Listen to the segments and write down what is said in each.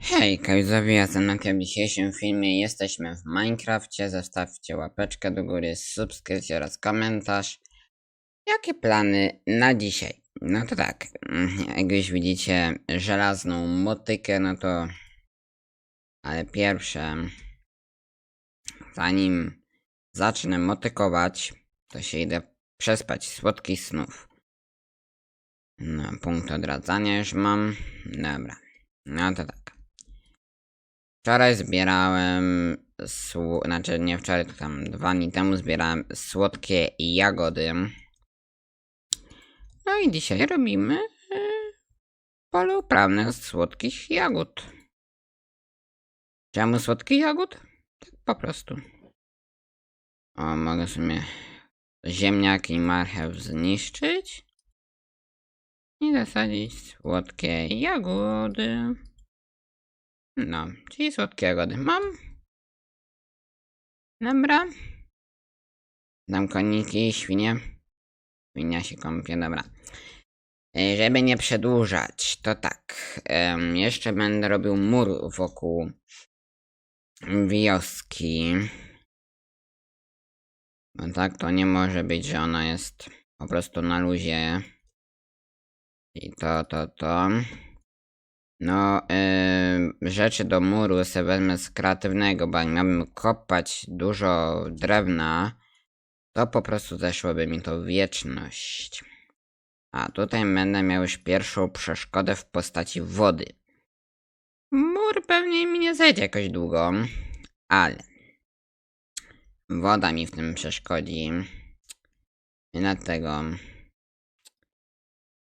Hej, widzowie, ja jestem tym dzisiejszym filmie. Jesteśmy w Minecrafcie. Zostawcie łapeczkę do góry, subskrypcję oraz komentarz. Jakie plany na dzisiaj? No to tak, mm, jak już widzicie żelazną motykę, no to... Ale pierwsze... Zanim zacznę motykować, to się idę przespać słodkich snów. No, punkt odradzania już mam. Dobra. No to tak. Wczoraj zbierałem, znaczy nie wczoraj, to tam dwa dni temu zbierałem słodkie jagody. No i dzisiaj robimy e, pole uprawne z słodkich jagód. Czemu słodkich jagód? Tak po prostu. O, mogę sobie ziemniak i marchew zniszczyć i zasadzić słodkie jagody. No, czyli słodkie jagody mam. Dobra. Dam koniki, świnie. Świnia się kąpie, dobra. E, Żeby nie przedłużać, to tak. jeszcze będę robił mur wokół wioski. No tak, to nie może być, że ona jest po prostu na luzie. I to, to, to. No, yy, rzeczy do muru sobie wezmę z kreatywnego, bo jak miałbym kopać dużo drewna, to po prostu zeszłoby mi to wieczność. A tutaj będę miał już pierwszą przeszkodę w postaci wody. Mur pewnie mi nie zejdzie jakoś długo, ale woda mi w tym przeszkodzi. I dlatego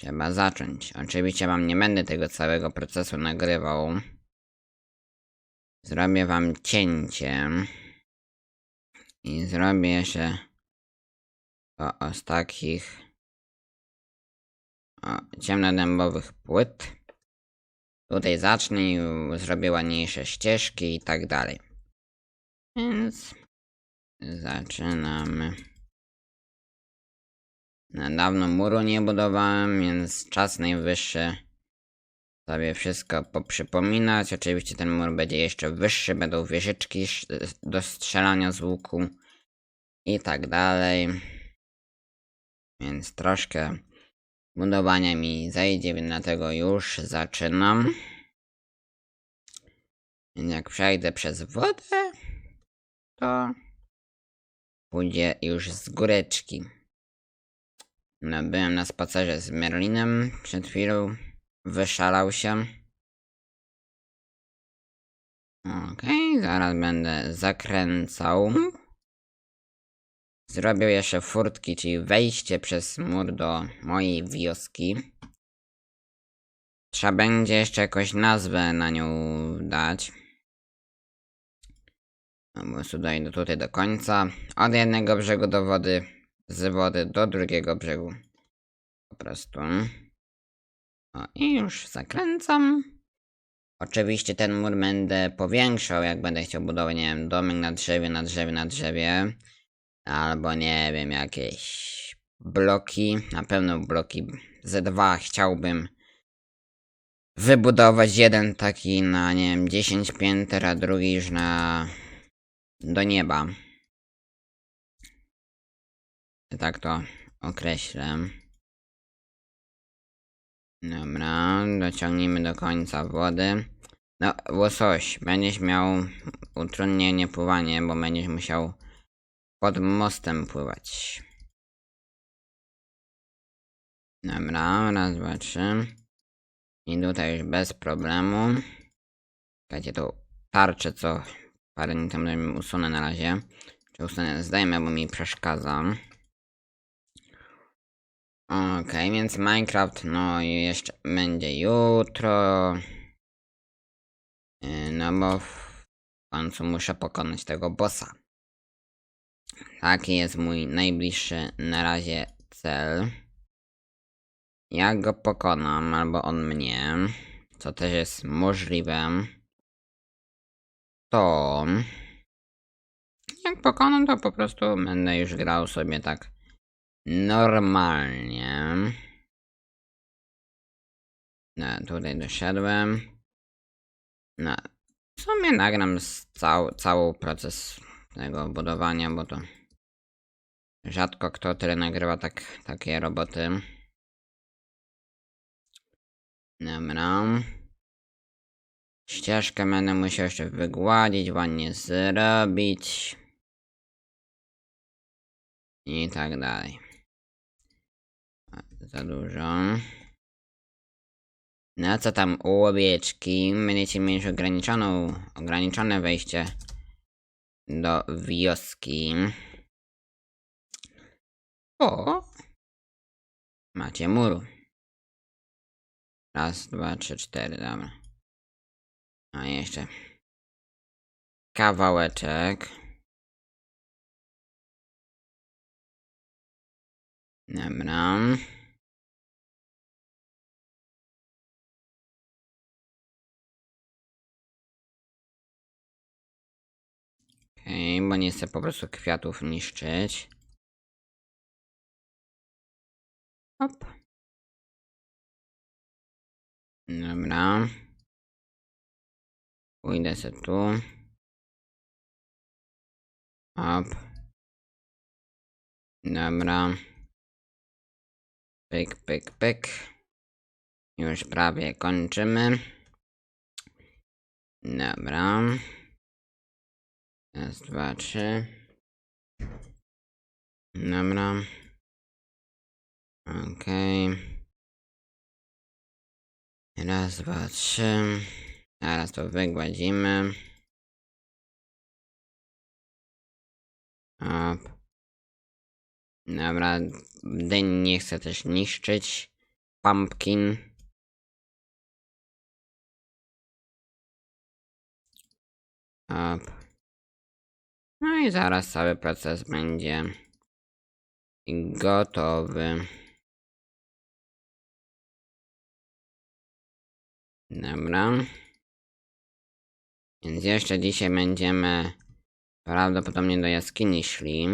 Trzeba zacząć. Oczywiście wam nie będę tego całego procesu nagrywał. Zrobię wam cięcie. I zrobię jeszcze to o, z takich o, ciemnodębowych płyt. Tutaj zacznę i zrobię ładniejsze ścieżki i tak dalej. Więc zaczynamy. Dawno muru nie budowałem, więc czas najwyższy sobie wszystko poprzypominać. Oczywiście ten mur będzie jeszcze wyższy, będą wieżyczki do strzelania z łuku i tak dalej. Więc troszkę budowania mi zajdzie, więc dlatego już zaczynam. Więc jak przejdę przez wodę, to pójdzie już z góreczki. Byłem na spacerze z Merlinem przed chwilą. Wyszalał się. Okej, zaraz będę zakręcał. Zrobię jeszcze furtki, czyli wejście przez mur do mojej wioski. Trzeba będzie jeszcze jakąś nazwę na nią dać. No, prostu dojdę tutaj do końca. Od jednego brzegu do wody z wody do drugiego brzegu. Po prostu. O, i już zakręcam. Oczywiście ten mur będę powiększał, jak będę chciał budować, nie wiem, domek na drzewie, na drzewie, na drzewie. Albo nie wiem, jakieś bloki. Na pewno bloki Z2 chciałbym wybudować. Jeden taki na, nie wiem, 10 pięter, a drugi już na... do nieba. Tak to określę. Dobra, dociągnijmy do końca wody. No, łosoś, będziesz miał utrudnienie pływanie, bo będziesz musiał pod mostem pływać. Dobra, raz, dwa, trzy. I tutaj już bez problemu. Czekajcie, tą tarczę, co parę dni temu usunę na razie. Czy usunę, zdejmę, bo mi przeszkadza. Okej, więc Minecraft, no i jeszcze będzie jutro. Yy, No bo w końcu muszę pokonać tego bossa. Taki jest mój najbliższy na razie cel. Jak go pokonam, albo on mnie, co też jest możliwe, to jak pokonam, to po prostu będę już grał sobie tak normalnie. No, tutaj doszedłem. No, w sumie nagram z cał, cały proces tego budowania, bo to rzadko kto tyle nagrywa tak, takie roboty. Dobra. Ścieżkę będę musiał jeszcze wygładzić, ładnie zrobić. I tak dalej. Za dużo. No co tam łowieczki? Będziecie mieć ograniczoną, ograniczone wejście do wioski. O! Macie muru. Raz, dwa, trzy, cztery, dobra. A jeszcze. Kawałeczek. Dobra. Okej, bo nie chcę po prostu kwiatów niszczyć. Hop. Dobra. Pójdę se tu. Hop. Dobra. Pyk, pyk, pyk. Już prawie kończymy. Dobra. Raz, dwa, trzy. Dobra. Okej. Raz, dwa, trzy. Teraz to wygładzimy. Op. Dobra, dyń nie chcę też niszczyć. Pumpkin. Op. No i zaraz cały proces będzie gotowy. Dobra. Więc jeszcze dzisiaj będziemy prawdopodobnie do jaskini szli.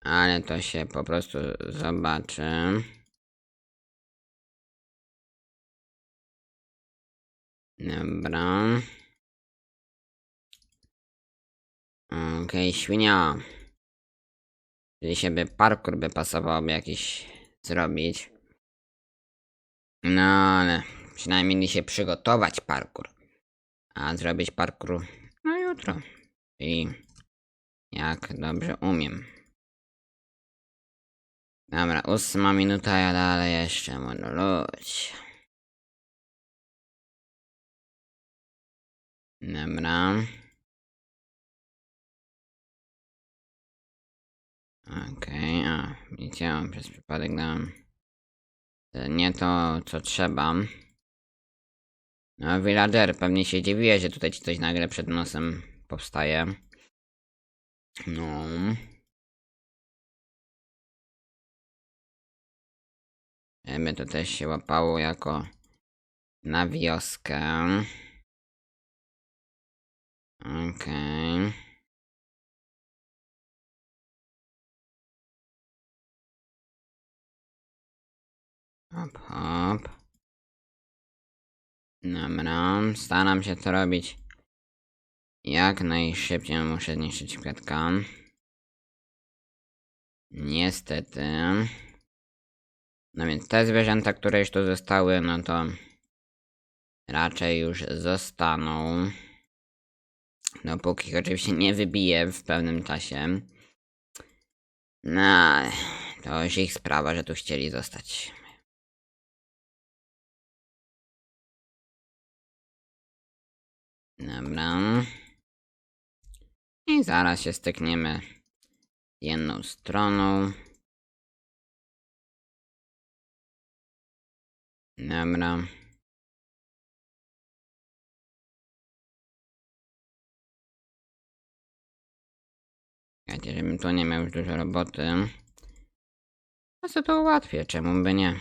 Ale to się po prostu zobaczy. Dobra. Okej, świnia. Czyli się by parkour by jakiś zrobić. No ale przynajmniej się przygotować parkour. A zrobić parkour no jutro. I jak dobrze umiem. Dobra, ósma minuta, ja dalej jeszcze monoloć. Dobra. Okej, a widziałem przez przypadek dałem e, nie to co trzeba. No, villager pewnie się dziwię, że tutaj ci coś nagle przed nosem powstaje. No. Żeby to też się łapało jako na wioskę. Okej. Hop, hop. Dobra, staram się to robić jak najszybciej. Muszę zniszczyć kwiatka. Niestety. No więc te zwierzęta, które już tu zostały, no to raczej już zostaną. Dopóki ich oczywiście nie wybiję w pewnym czasie. No, to już ich sprawa, że tu chcieli zostać. Dobra. I zaraz się stykniemy jedną stroną. Dobra. Czekajcie, żebym tu nie miał już dużo roboty. To sobie to ułatwię, czemu by nie?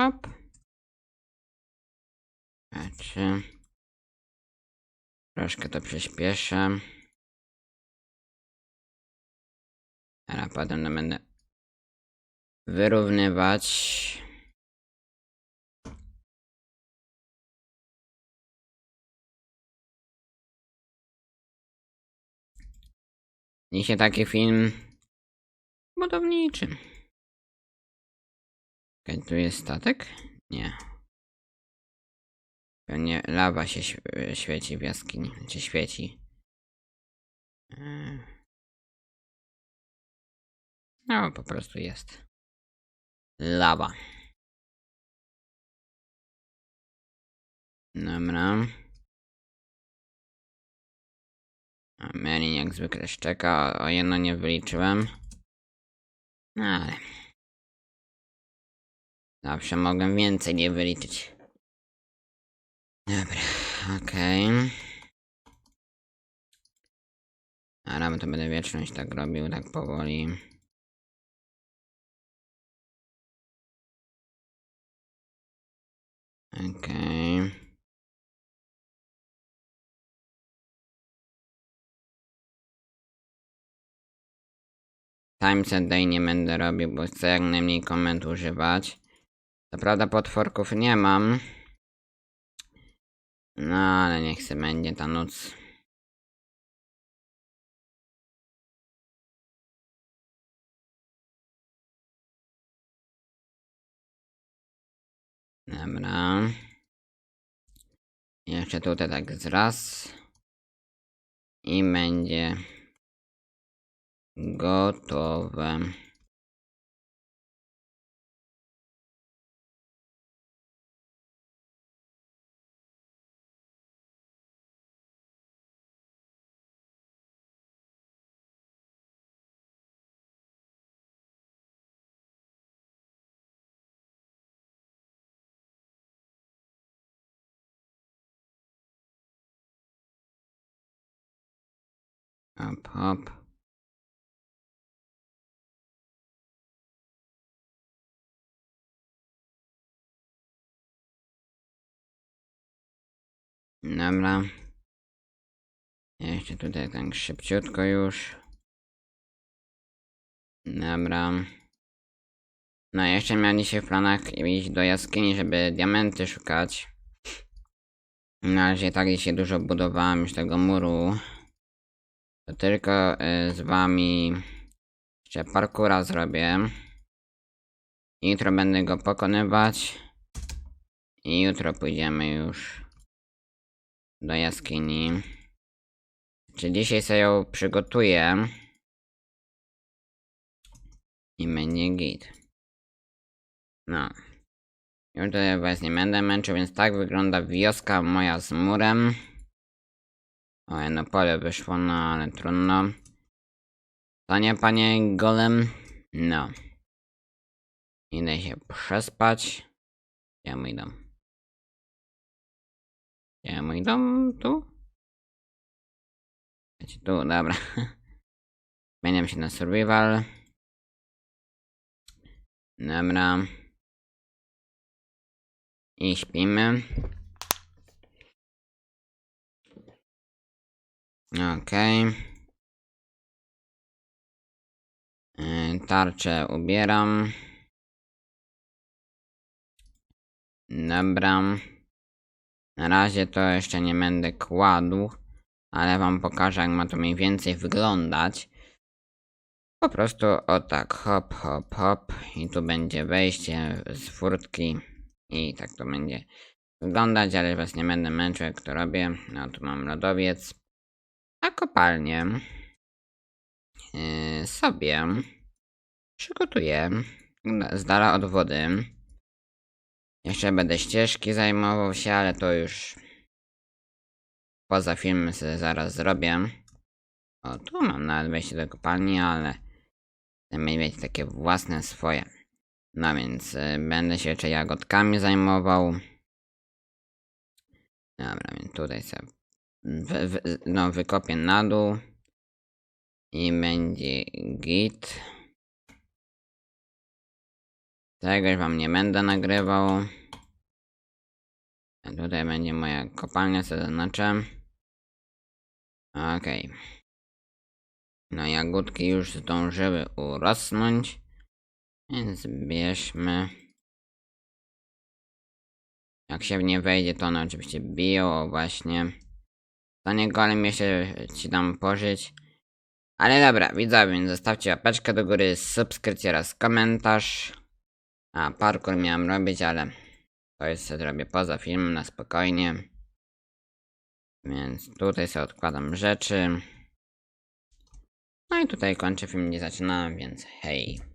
Hop. Patrzę. Troszkę to przyspieszę. Ale potem będę wyrównywać. Dzisiaj taki film budowniczy. Okej, tu jest statek? Nie. Pewnie lawa się świe- świeci w jaskini. Czy świeci. Eee. No, po prostu jest. Lawa. Dobra. A Merlin jak zwykle szczeka. O jedno nie wyliczyłem. No ale... Zawsze mogę więcej nie wyliczyć. Dobra, okej. Ale to będę wieczność tak robił, tak powoli. Okej. Timeset day nie będę robił, bo chcę jak najmniej komend używać. Co prawda potworków nie mam. No ale niech se będzie ta noc. Dobra. Jeszcze tutaj tak z raz. I będzie gotowe. Hop, hop. Dobra. Jeszcze tutaj tak szybciutko już. Dobra. No jeszcze miałem dzisiaj w planach iść do jaskini, żeby diamenty szukać. Na razie tak dzisiaj dużo budowałem już tego muru. Tylko y, z wami jeszcze parkura zrobię. Jutro będę go pokonywać. I jutro pójdziemy już do jaskini. Czy dzisiaj sobie ją przygotuję? I będzie git. No. Już tutaj was nie będę męczył, więc tak wygląda wioska moja z murem. O, jedno pole wyszło, no ale trudno. To nie, panie golem? No. Idę się przespać. Gdzie mój dom? Gdzie mój dom? Tu? Wiecie, tu, dobra. Zmieniam się na survival. Dobra. I śpimy. Okej. Okay. Tarczę ubieram. Dobra. Na razie to jeszcze nie będę kładł, ale wam pokażę jak ma to mniej więcej wyglądać. Po prostu o tak, hop, hop, hop i tu będzie wejście z furtki i tak to będzie wyglądać, ale was nie będę męczył jak to robię. No tu mam lodowiec, a kopalnię yy, sobie przygotuję z dala od wody. Jeszcze będę ścieżki zajmował się, ale to już poza filmem sobie zaraz zrobię. O, tu mam nawet wejście do kopalni, ale chcę mieć takie własne swoje. No więc y, będę się jeszcze jagodkami zajmował. Dobra, więc tutaj sobie wy, wy, no, wykopię na dół. I będzie git. Już wam nie będę nagrywał. A tutaj będzie moja kopalnia, co zaznaczę. Okej. No jagódki już zdążyły urosnąć. Więc bierzmy. Jak się w nie wejdzie, to one oczywiście biją, właśnie. To nie golem jeszcze ci dam pożyć. Ale dobra, widzowie, więc zostawcie łapeczkę do góry, subskrypcję oraz komentarz. A, parkour miałem robić, ale to jest zrobię poza filmem na spokojnie. Więc tutaj sobie odkładam rzeczy. No i tutaj kończę film, nie zaczynam, więc hej.